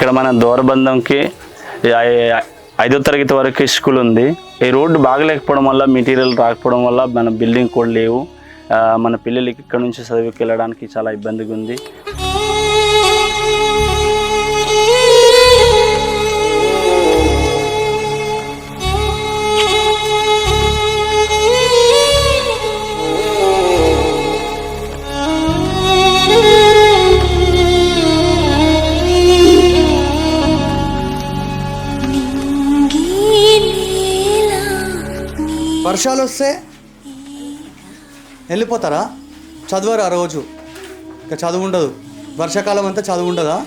ఇక్కడ మన దూరబంధంకి ఐదో తరగతి వరకు స్కూల్ ఉంది. ఈ రోడ్డు బాగలేకపోవడం వల్ల మెటీరియల్ రాకపోవడం వల్ల మన బిల్డింగ్ కూడా లేవు. ఆ, మన పిల్లలకి ఇక్కడ నుంచి చదువుకి వెళ్ళడానికి చాలా ఇబ్బందిగా ఉంది వర్షాలు వస్తే వెళ్ళిపోతారా? చదవరు ఆ రోజు? ఇంకా చదువు ఉండదు. వర్షాకాలం అంతా చదువు ఉండదా?